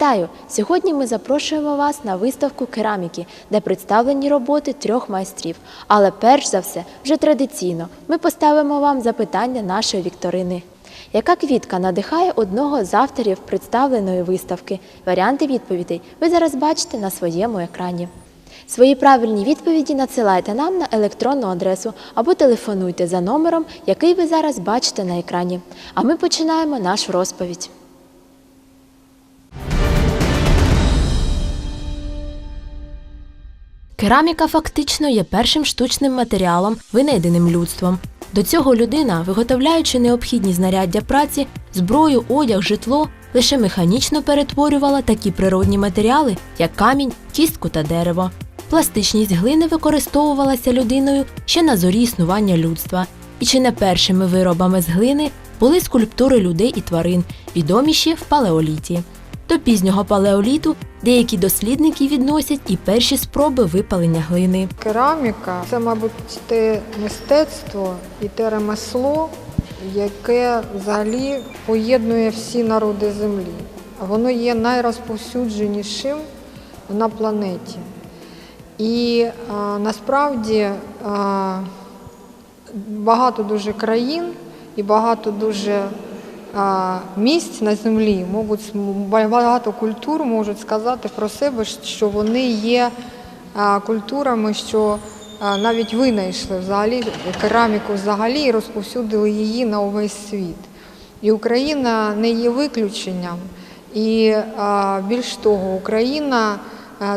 Вітаю! Сьогодні ми запрошуємо вас на виставку кераміки, де представлені роботи трьох майстрів. Але перш за все, вже традиційно, ми поставимо вам запитання нашої вікторини. Яка квітка надихає одного з авторів представленої виставки? Варіанти відповідей ви зараз бачите на своєму екрані. Свої правильні відповіді надсилайте нам на електронну адресу або телефонуйте за номером, який ви зараз бачите на екрані. А ми починаємо нашу розповідь. Кераміка фактично є першим штучним матеріалом, винайденим людством. До цього людина, виготовляючи необхідні знаряддя праці, зброю, одяг, житло, лише механічно перетворювала такі природні матеріали, як камінь, кістку та дерево. Пластичність глини використовувалася людиною ще на зорі існування людства, і чи не першими виробами з глини були скульптури людей і тварин, відоміші в палеоліті. До пізнього палеоліту деякі дослідники відносять і перші спроби випалення глини. Кераміка це, мабуть, те мистецтво і те ремесло, яке взагалі поєднує всі народи землі. Воно є найрозповсюдженішим на планеті. І а, насправді а, багато дуже країн і багато дуже місць на землі, можуть, багато культур можуть сказати про себе, що вони є культурами, що навіть винайшли взагалі кераміку взагалі і розповсюдили її на увесь світ. І Україна не є виключенням. І більш того, Україна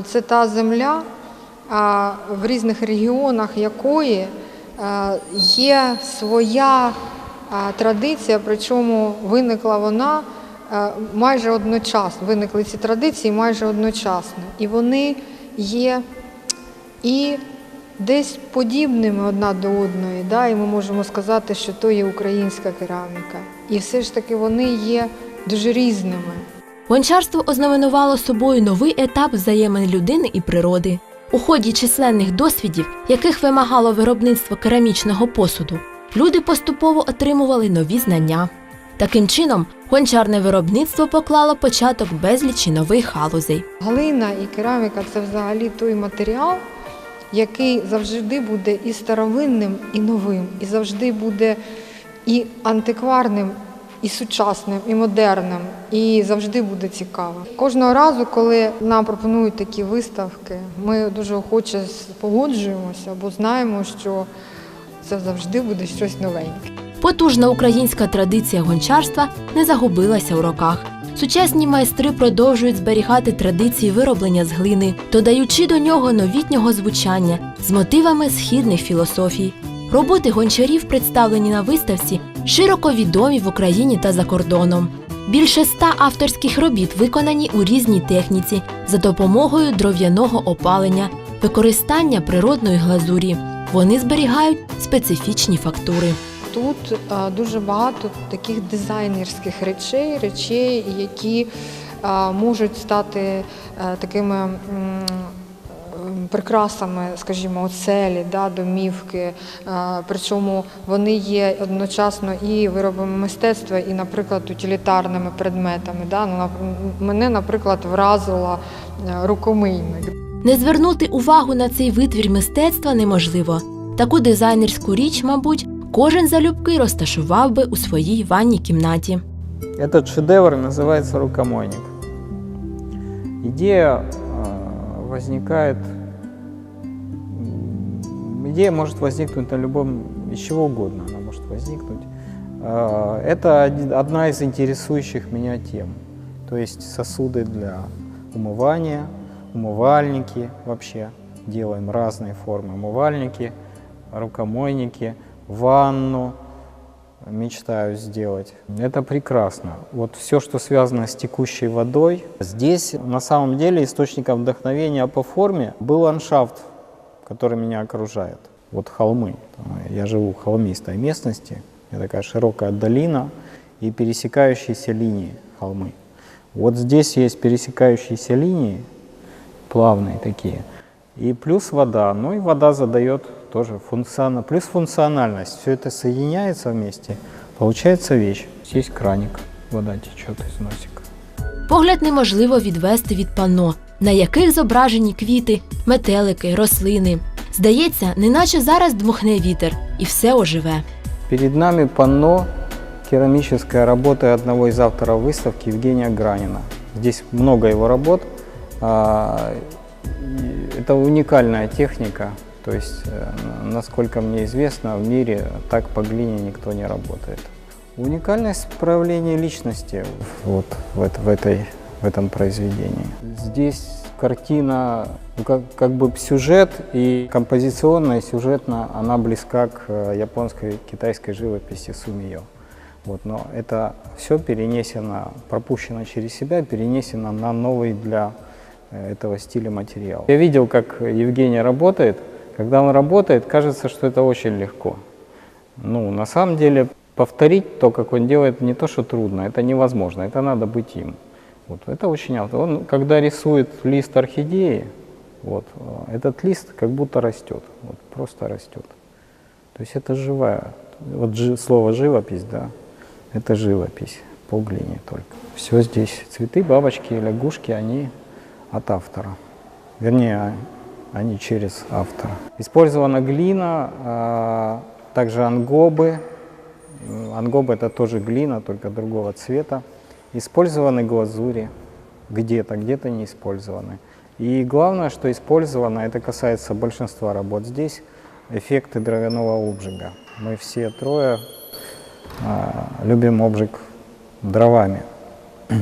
це та земля, в різних регіонах якої є своя традиція, причому виникла вона майже одночасно. Виникли ці традиції майже одночасно. І вони є і десь подібними одна до одної. Да? І ми можемо сказати, що то є українська кераміка. І все ж таки вони є дуже різними. Гончарство ознаменувало собою новий етап взаємин людини і природи. У ході численних досвідів, яких вимагало виробництво керамічного посуду, люди поступово отримували нові знання. Таким чином, гончарне виробництво поклало початок безлічі нових галузей. Глина і кераміка це взагалі той матеріал, який завжди буде і старовинним, і новим, і завжди буде і антикварним, і сучасним, і модерним, і завжди буде цікавим. Кожного разу, коли нам пропонують такі виставки, ми дуже охоче погоджуємося, бо знаємо, що це завжди буде щось новеньке. Потужна українська традиція гончарства не загубилася у роках. Сучасні майстри продовжують зберігати традиції вироблення з глини, додаючи до нього новітнього звучання з мотивами східних філософій. Роботи гончарів, представлені на виставці, широко відомі в Україні та за кордоном. Більше ста авторських робіт виконані у різній техніці за допомогою дров'яного опалення, використання природної глазурі. Вони зберігають специфічні фактури. Тут дуже багато таких дизайнерських речей, речей, які можуть стати е, такими прикрасами, скажімо, оселі, да, домівки. Причому вони є одночасно і виробами мистецтва, і, наприклад, утилітарними предметами. Да. Ну, Мене, наприклад, вразила е, рукомийник. Не звернути увагу на цей витвір мистецтва неможливо. Таку дизайнерську річ, мабуть, кожен залюбки розташував би у своїй ванній кімнаті. Этот шедевр называется рукомойник. Идея э, возникает, м, идея может возникнуть на любом, из чего угодно она может возникнуть. Э, Это один- одна из интересующих меня тем. То есть сосуды для умывания, умывальники вообще делаем разные формы. Умывальники, рукомойники, ванну, мечтаю сделать. Это прекрасно. Вот все, что связано с текущей водой. Здесь на самом деле источником вдохновения по форме был ландшафт, который меня окружает. Вот холмы. Я живу в холмистой местности, это такая широкая долина и пересекающиеся линии холмы. Вот здесь есть пересекающиеся линии, плавные такие, и плюс вода. Ну и вода задает тоже функциона, плюс функциональность. Все это соединяется вместе, получается вещь. Здесь краник, вода течет из носика. Погляд неможливо відвести від панно, на яких зображені квіти, метелики, рослини. Здається, неначе зараз дмухне вітер, і все оживе. Перед нами панно керамическая работа одного из авторов выставки Евгения Гранина. Здесь много его работ. А, и Это уникальная техника. То есть, э, насколько мне известно, в мире так по глине никто не работает. Уникальность проявления личности вот в, в, этой, в этом произведении. Здесь картина, ну, как, как бы сюжет и композиционно, и сюжетно она близка к э, японской, китайской живописи сумиё. Вот, но это все перенесено, пропущено через себя, перенесено на новый для э, этого стиля материал. Я видел, как Евгений работает. Когда он работает, кажется, что это очень легко. Ну, на самом деле, повторить то, как он делает, не то, что трудно, это невозможно, это надо быть им. Вот, это очень авто. Он, когда рисует лист орхидеи, вот, э, этот лист как будто растет, вот, просто растет. То есть это живая, вот жи- слово живопись, да, это живопись по глине только. Все здесь, цветы, бабочки, лягушки, они от автора. Вернее, а- они через автора. Использована глина, а, также ангобы. Ангобы это тоже глина, только другого цвета. Использованы глазури где-то, где-то не использованы. И главное, что использовано, это касается большинства работ здесь, эффекты дровяного обжига. Мы все трое а, любим обжиг дровами.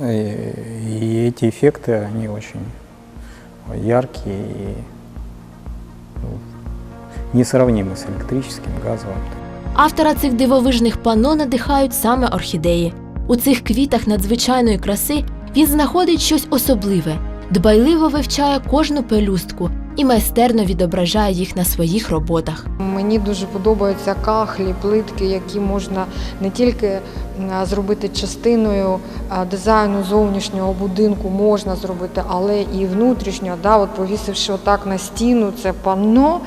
И, и эти эффекты, они очень яркие и ну, несравнимы с электрическим, газовым. Автора цих дивовижних панно надихають саме орхідеї. У цих квітах надзвичайної краси він знаходить щось особливе, дбайливо вивчає кожну пелюстку і майстерно відображає їх на своїх роботах. Мені дуже подобаються кахлі, плитки, які можна не тільки зробити частиною дизайну зовнішнього будинку, можна зробити, але і внутрішнього. Да, от повісивши отак на стіну, це панно.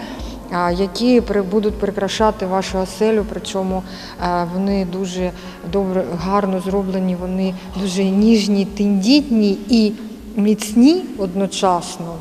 Які будуть прикрашати вашу оселю, причому е, вони дуже добре, гарно зроблені, вони дуже ніжні, тендітні і міцні одночасно.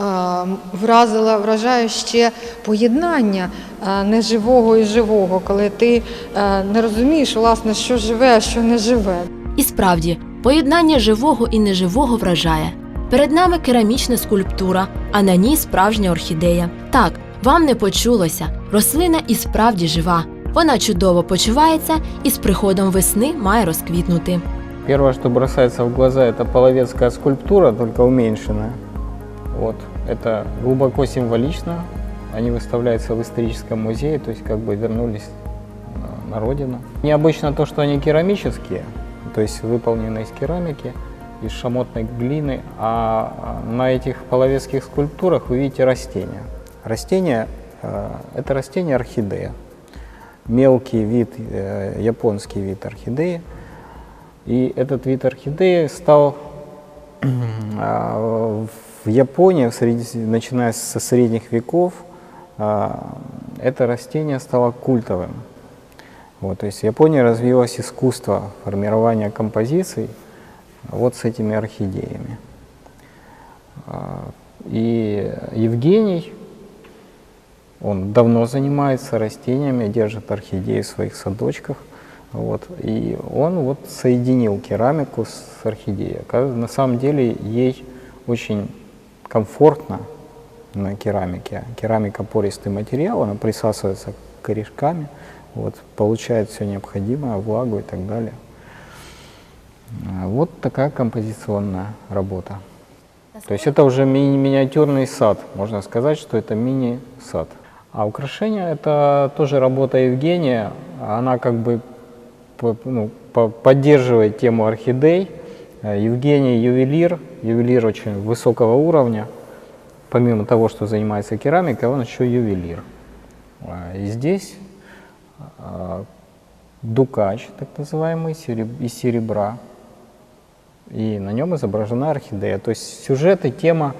Е, Вразила, вражає ще поєднання е, неживого і живого, коли ти е, не розумієш, власне, що живе, а що не живе. І справді, поєднання живого і неживого вражає. Перед нами керамічна скульптура, а на ній справжня орхідея. Так, вам не почулося. Рослина і справді жива. Вона чудово почувається і з приходом весни має розквітнути. Первое, что бросается в глаза, это половецкая скульптура, только уменьшенная. Вот. Это глубоко символично. Они выставляются в историческом музее, то есть как бы вернулись э, на родину. Необычно то, что они керамические, то есть выполнены из керамики, из шамотной глины, а на этих половецких скульптурах вы видите растения. Растение э, – это растение орхидея. Мелкий вид, э, японский вид орхидеи – и этот вид орхидеи стал а, в Японии, в среди- начиная со средних веков, а, это растение стало культовым. Вот, то есть в Японии развилось искусство формирования композиций вот с этими орхидеями. А, И Евгений, он давно занимается растениями, держит орхидеи в своих садочках. Вот, и он вот соединил керамику с орхидеей. На самом деле ей очень комфортно на керамике. Керамика пористый материал, она присасывается корешками, вот, получает все необходимое, влагу и так далее. А, Вот такая композиционная работа. То есть это уже ми- миниатюрный сад, можно сказать, что это мини-сад. А украшение это тоже работа Евгения, она как бы ну, по- поддерживает тему орхидей. Э, Евгений ювелир, ювелир очень высокого уровня. Помимо того, что занимается керамикой, он еще ювелир. А, И здесь а, дукач, так называемый, из серебра. И на нем изображена орхидея. То есть сюжет и тема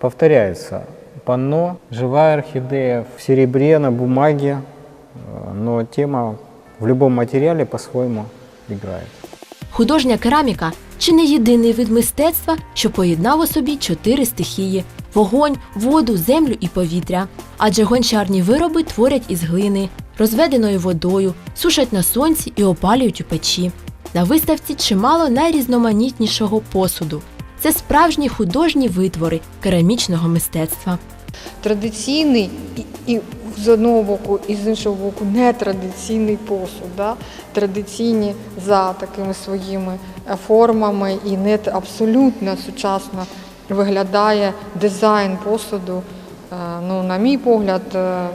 повторяются. Панно, живая орхидея в серебре, на бумаге, э, но тема в любом материале по-своему играет. Художня кераміка чи не єдиний вид мистецтва, що поєднав у собі чотири стихії: вогонь, воду, землю і повітря. Адже гончарні вироби творять із глини, розведеною водою, сушать на сонці і опалюють у печі. На виставці чимало найрізноманітнішого посуду. Це справжні художні витвори керамічного мистецтва. Традиційний і, і з одного боку, і з іншого боку, нетрадиційний посуд. Да? Традиційні за такими своїми е, формами і не абсолютно сучасно виглядає дизайн посуду. Е, Ну, на мій погляд, е,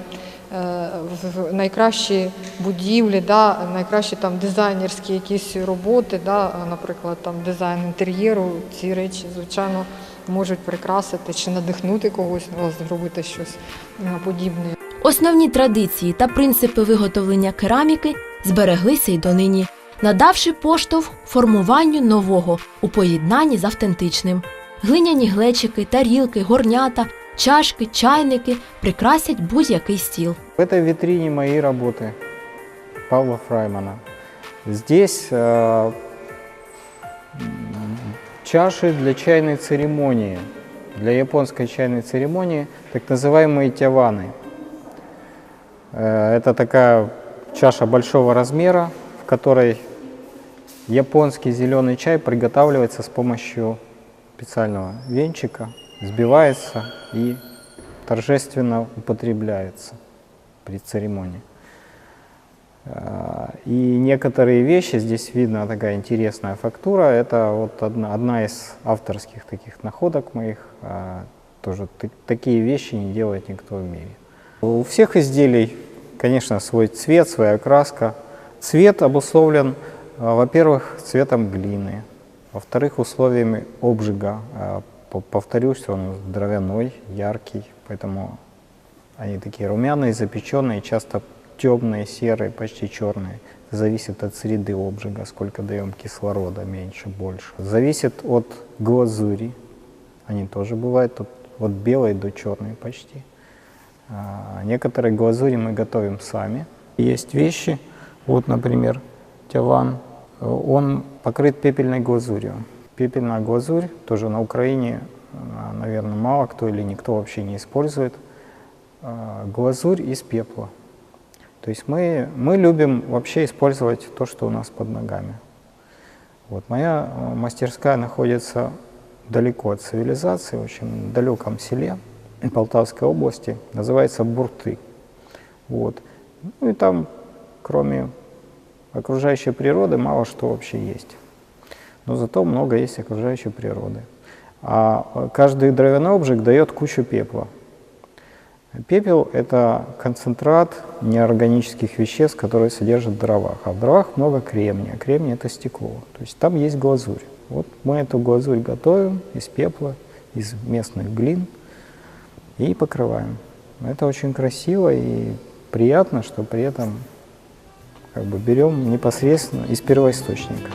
в найкращі будівлі, да, найкращі там дизайнерські якісь роботи, да, наприклад, там дизайн інтер'єру, ці речі, звичайно, можуть прикрасити чи надихнути когось ну, зробити щось е, подібне. Основні традиції та принципи виготовлення кераміки збереглися й донині, надавши поштовх формуванню нового у поєднанні з автентичним. Глиняні глечики, тарілки, горнята, чашки, чайники прикрасять будь-який стіл. В этой витрине мои работы Павла Фраймана. Здесь э, м, чаши для чайной церемонии, для японской чайной церемонии, так называемые тяваны. Э, Это такая чаша большого размера, в которой японский зеленый чай приготавливается с помощью специального венчика, сбивается и торжественно употребляется при церемонии. А, И некоторые вещи, здесь видно такая интересная фактура, это вот одна, одна из авторских таких находок моих. А, Тоже такие вещи не делает никто в мире. У всех изделий, конечно, свой цвет, своя краска. Цвет обусловлен, а, во-первых, цветом глины, во-вторых, условиями обжига. По- Повторюсь, он дровяной, яркий, поэтому они такие румяные, запеченные, часто темные, серые, почти черные. Зависит от среды обжига, сколько даем кислорода, меньше, больше. Зависит от глазури. Они тоже бывают тут от белой до черной почти. А, Некоторые глазури мы готовим сами. Есть вещи, вот, например, тяван, он покрыт пепельной глазурью. Пепельная глазурь тоже на Украине, наверное, мало кто или никто вообще не использует. А, Глазурь из пепла. То есть мы, мы любим вообще использовать то, что у нас под ногами. Вот моя э, мастерская находится далеко от цивилизации, в очень далеком селе Полтавской области, называется Бурты. Вот. Ну и там, кроме окружающей природы, мало что вообще есть. Но зато много есть окружающей природы. А э, каждый дровяной обжиг дает кучу пепла. Пепел – это концентрат неорганических веществ, которые содержат в дровах. А в дровах много кремния. Кремний – это стекло. То есть там есть глазурь. Вот мы эту глазурь готовим из пепла, из местных глин и покрываем. Это очень красиво и приятно, что при этом как бы берем непосредственно из первоисточника.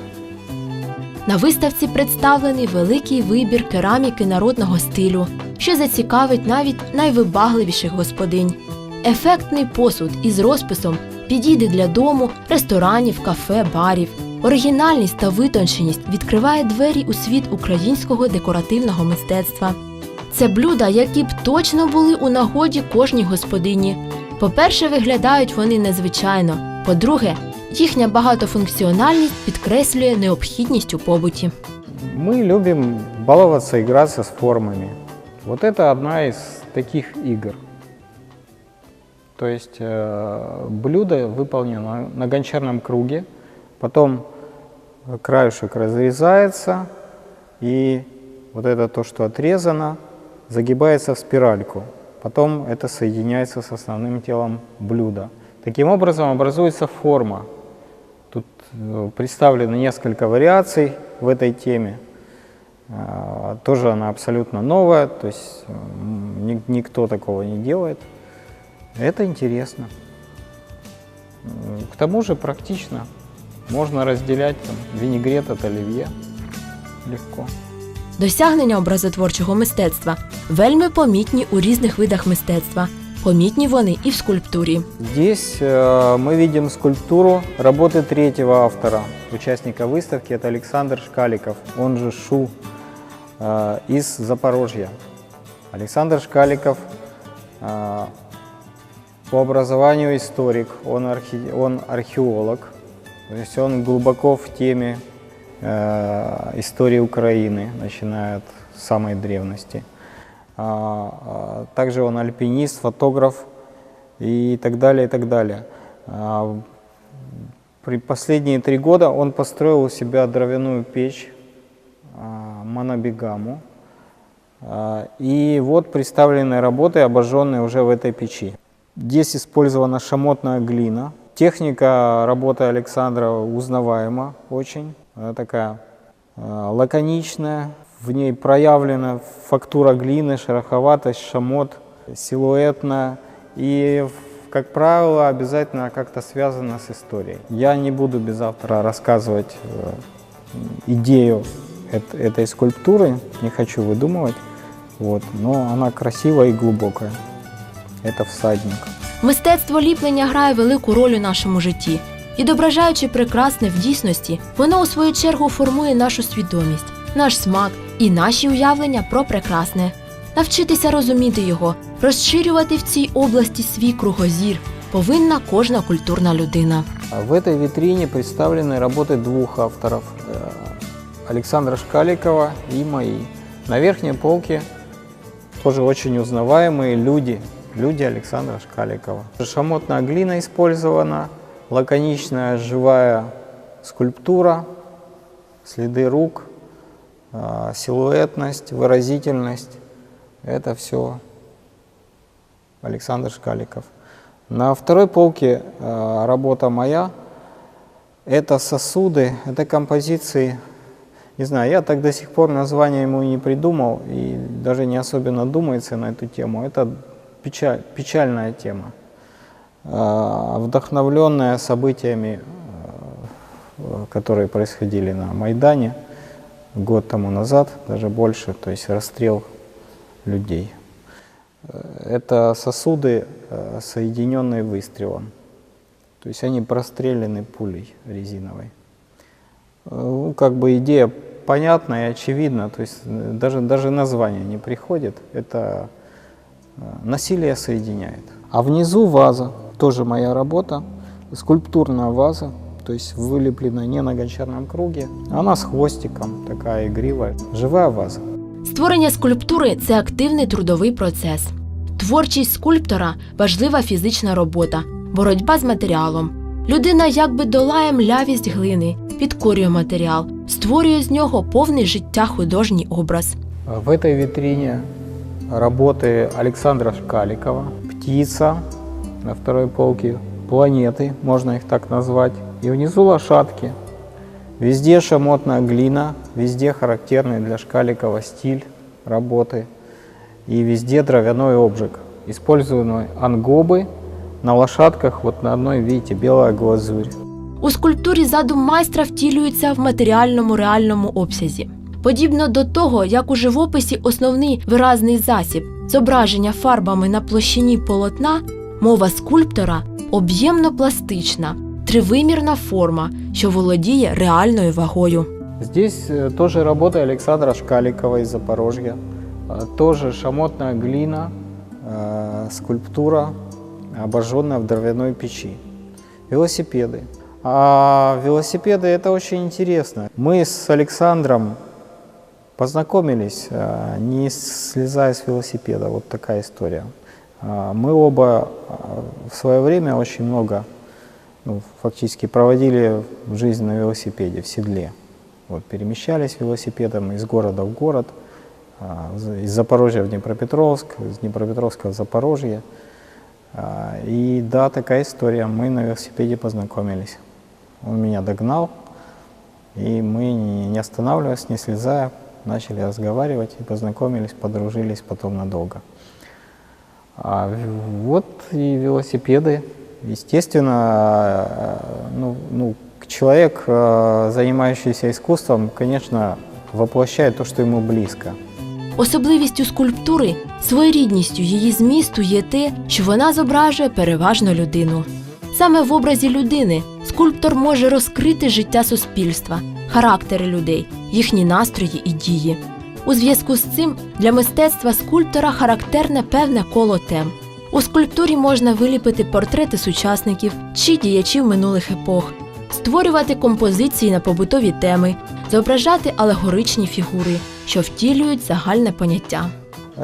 На виставці представлений великий вибір кераміки народного стилю, що зацікавить навіть найвибагливіших господинь. Ефектний посуд із розписом підійде для дому, ресторанів, кафе, барів. Оригінальність та витонченість відкриває двері у світ українського декоративного мистецтва. Це блюда, які б точно були у нагоді кожній господині. По-перше, виглядають вони незвичайно. По-друге, їхня багатофункціональність підкреслює необхідність у побуті. Мы любим баловаться, играться с формами. Вот это одна из таких игр. То есть э, блюдо выполнено на гончарном круге, потом краешек разрезается, и вот это то, что отрезано, загибается в спиральку. Потом это соединяется с основным телом блюда. Таким образом образуется форма. Тут э, представлено несколько вариаций в этой теме. А, Тоже она абсолютно новая, то есть м, ни- никто такого не делает. Это интересно. М, К тому же практично. Можно разделять там, винегрет от оливье легко. Досягнення образотворчого мистецтва вельми помітні у різних видах мистецтва. Помітні вони і в скульптурі. Здесь э, мы видим скульптуру работы третьего автора, участника выставки. Это Александр Шкаликов, он же Шу, э, Из Запорожья. Александр Шкаликов э, по образованию историк, он, архи- он археолог, то есть он глубоко в теме э, истории Украины, начиная от самой древности. А, а, Также он альпинист, фотограф и так далее, и так далее. А, При последние три года он построил у себя дровяную печь монобигаму. А, И вот представлены работы, обожженные уже в этой печи. Здесь использована шамотная глина. Техника работы Александра узнаваема очень. Она такая а, лаконичная. В ней проявлена фактура глины, шероховатость, шамот, силуэтная. И, как правило, обязательно как-то связана с историей. Я не буду без автора рассказывать э, идею этой скульптуры, не хочу выдумывать, вот, но она красивая и глубокая. Это всадник. Мистецтво ліплення грає велику роль у нашому житті. Відображаючи прекрасне в дійсності, воно у свою чергу формує нашу свідомість, наш смак і наші уявлення про прекрасне. Навчитися розуміти його, розширювати в цій області свій кругозір повинна кожна культурна людина. А В этой витрине представлены работы двух авторов, э, Александра Шкаликова и мои. На верхней полке тоже очень узнаваемые люди, люди Александра Шкаликова. Шамотная глина использована, лаконичная живая скульптура, следы рук, э, силуэтность, выразительность. Это все Александр Шкаликов. На второй полке э, работа моя. Это сосуды, это композиции. Не знаю, я так до сих пор название ему не придумал и даже не особенно думается на эту тему. Это печаль- печальная тема, э, вдохновленная событиями, э, которые происходили на Майдане год тому назад, даже больше, то есть расстрел людей. Э, Это сосуды, э, соединенные выстрелом. То есть они прострелены пулей резиновой. Ну, как бы идея понятна и очевидна, то есть э, даже, даже название не приходит. Это э, насилие соединяет. А внизу ваза, тоже моя работа, скульптурная ваза, то есть вылеплена не на гончарном круге, она с хвостиком, такая игривая, живая ваза. Створення скульптури це активний трудовий процес. Творчість скульптора важлива фізична робота, боротьба з матеріалом. Людина якби долає млявість глини, підкорює матеріал, створює з нього повний життя художній образ. В этой витрине работы Александра Шкаликова, птица на второй полке, планеты, можно их так назвать, и внизу лошадки. Везде шамотная глина, везде характерный для Шкаликова стиль работы и везде дровяной обжиг. Используемы ангобы, на лошадках вот на одной, видите, белая глазурь. У скульптурі задум майстра втілюється в матеріальному реальному обсязі. Подібно до того, як у живописі основний виразний засіб зображення фарбами на площині полотна, мова скульптора об'ємно пластична, тривимірна форма, що володіє реальною вагою. Здесь э, тоже работа Александра Шкаликова из Запорожья. Э, Тоже шамотная глина, э, скульптура, обожженная в дровяной печи. Велосипеды. А велосипеды это очень интересно. Мы с Александром познакомились, э, не слезая с велосипеда. Вот такая история. А, Мы оба э, в свое время очень много ну, фактически проводили жизнь на велосипеде, в седле. Вот, перемещались велосипедом из города в город, а, из Запорожья в Днепропетровск, из Днепропетровска в Запорожье. А, И да, такая история. Мы на велосипеде познакомились. Он меня догнал, и мы, не не останавливаясь, не слезая, начали разговаривать и познакомились, подружились потом надолго. А в- вот и велосипеды. Естественно, э, ну, ну, к- человек, э, занимающийся искусством, конечно, воплощает то, что ему близко. Особливістю скульптури, своєрідністю її змісту є те, що вона зображує переважно людину. Саме в образі людини скульптор може розкрити життя суспільства, характери людей, їхні настрої і дії. У зв'язку з цим для мистецтва скульптора характерне певне коло тем. У скульптурі можна виліпити портрети сучасників чи діячів минулих епох, створювати композиції на побутові теми, зображати алегоричні фігури, що втілюють загальне поняття.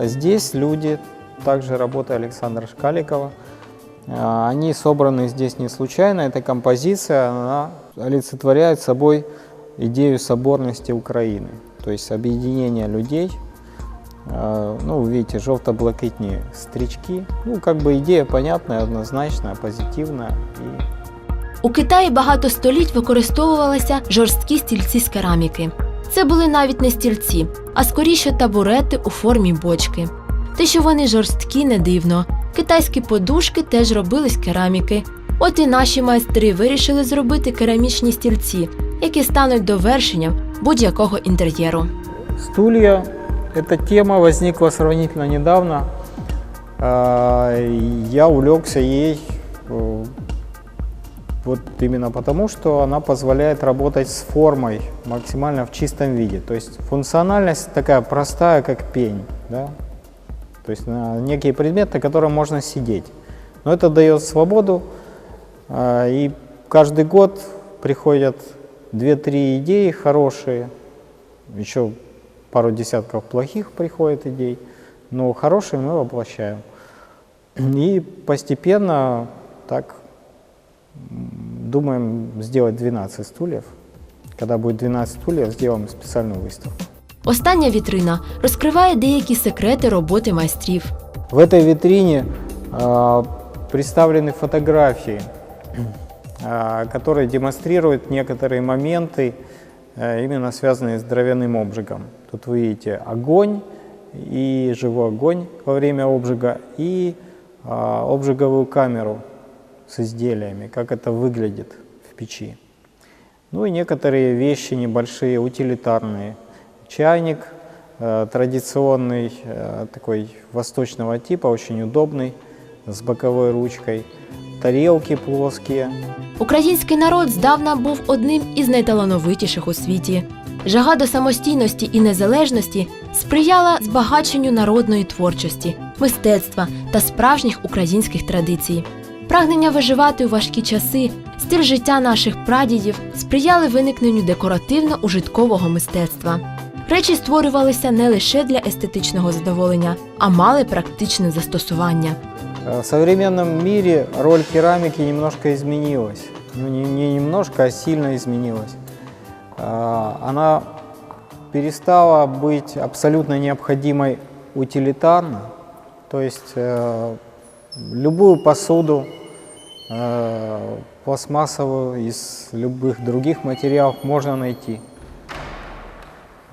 Здесь люди, также работа Александра Шкаликова, а, они собраны здесь не случайно. Эта композиция, она олицетворяет собой идею соборности Украины, то есть объединение людей. А, Ну, вы видите, желто-блакитные стрички. Ну, как бы идея понятная, однозначная, позитивная. И У Китаї багато століть використовувалися жорсткі стільці з кераміки. Це були навіть не стільці, а скоріше табурети у формі бочки. Те, що вони жорсткі, не дивно. Китайські подушки теж робили з кераміки. От і наші майстри вирішили зробити керамічні стільці, які стануть довершенням будь-якого інтер'єру. Стулья. Эта тема возникла сравнительно недавно. Я увлекся ей э, вот именно потому, что она позволяет работать с формой максимально в чистом виде. То есть функциональность такая простая, как пень. Да? То есть на некий предмет, на котором можно сидеть. Но это дает свободу. а, И каждый год приходят 2-3 идеи хорошие, еще пару десятков плохих приходит идей, но хорошие мы воплощаем. И постепенно так думаем сделать 12 стульев. Когда будет 12 стульев, сделаем специальную выставку. Остання вітрина розкриває деякі секрети роботи майстрів. В этой витрине а, представлены фотографии, а, которые демонстрируют некоторые моменты, а, именно связанные с дровяным обжигом. Тут вы видите огонь и живой огонь во время обжига и а, обжиговую камеру с изделиями, как это выглядит в печи. Ну и некоторые вещи небольшие, утилитарные. Чайник э, традиционный, э, такой восточного типа, очень удобный, с боковой ручкой. Тарелки плоские. Український народ здавна був одним із найталановитіших у світі. Жага до самостійності і незалежності сприяла збагаченню народної творчості, мистецтва та справжніх українських традицій. Прагнення виживати у важкі часи, стиль життя наших прадідів сприяли виникненню декоративно-ужиткового мистецтва. Речі створювалися не лише для естетичного задоволення, а мали практичне застосування. Э, В современном мире роль керамики немножко изменилась. Ну, не, не немножко, а сильно изменилась. А, Она перестала быть абсолютно необходимой утилитарно. То есть э, любую посуду э, пластмассовую из любых других материалов можно найти.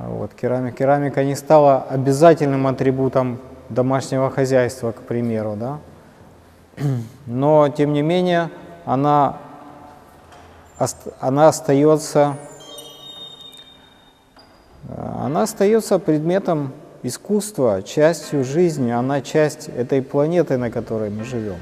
А Вот, керамика, керамика не стала обязательным атрибутом домашнего хозяйства, к примеру, да? но тем не менее она, ост- она остается э, она остается предметом искусства, частью жизни, она часть этой планеты, на которой мы живем.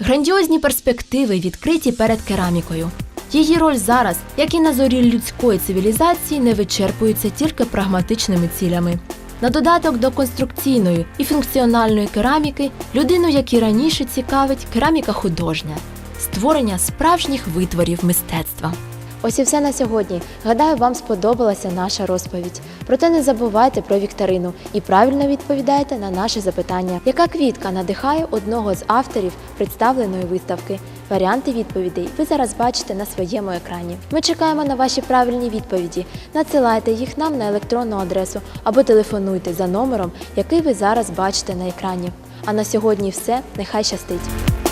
Грандіозні перспективи відкриті перед керамікою. Її роль зараз, як і на зорі людської цивілізації, не вичерпується тільки прагматичними цілями. На додаток до конструкційної і функціональної кераміки людину, як і раніше, цікавить кераміка художня, створення справжніх витворів мистецтва. Ось і все на сьогодні. Гадаю, вам сподобалася наша розповідь. Проте не забувайте про вікторину і правильно відповідайте на наше запитання, яка квітка надихає одного з авторів представленої виставки. Варіанти відповідей ви зараз бачите на своєму екрані. Ми чекаємо на ваші правильні відповіді. Надсилайте їх нам на електронну адресу або телефонуйте за номером, який ви зараз бачите на екрані. А на сьогодні все. Нехай щастить!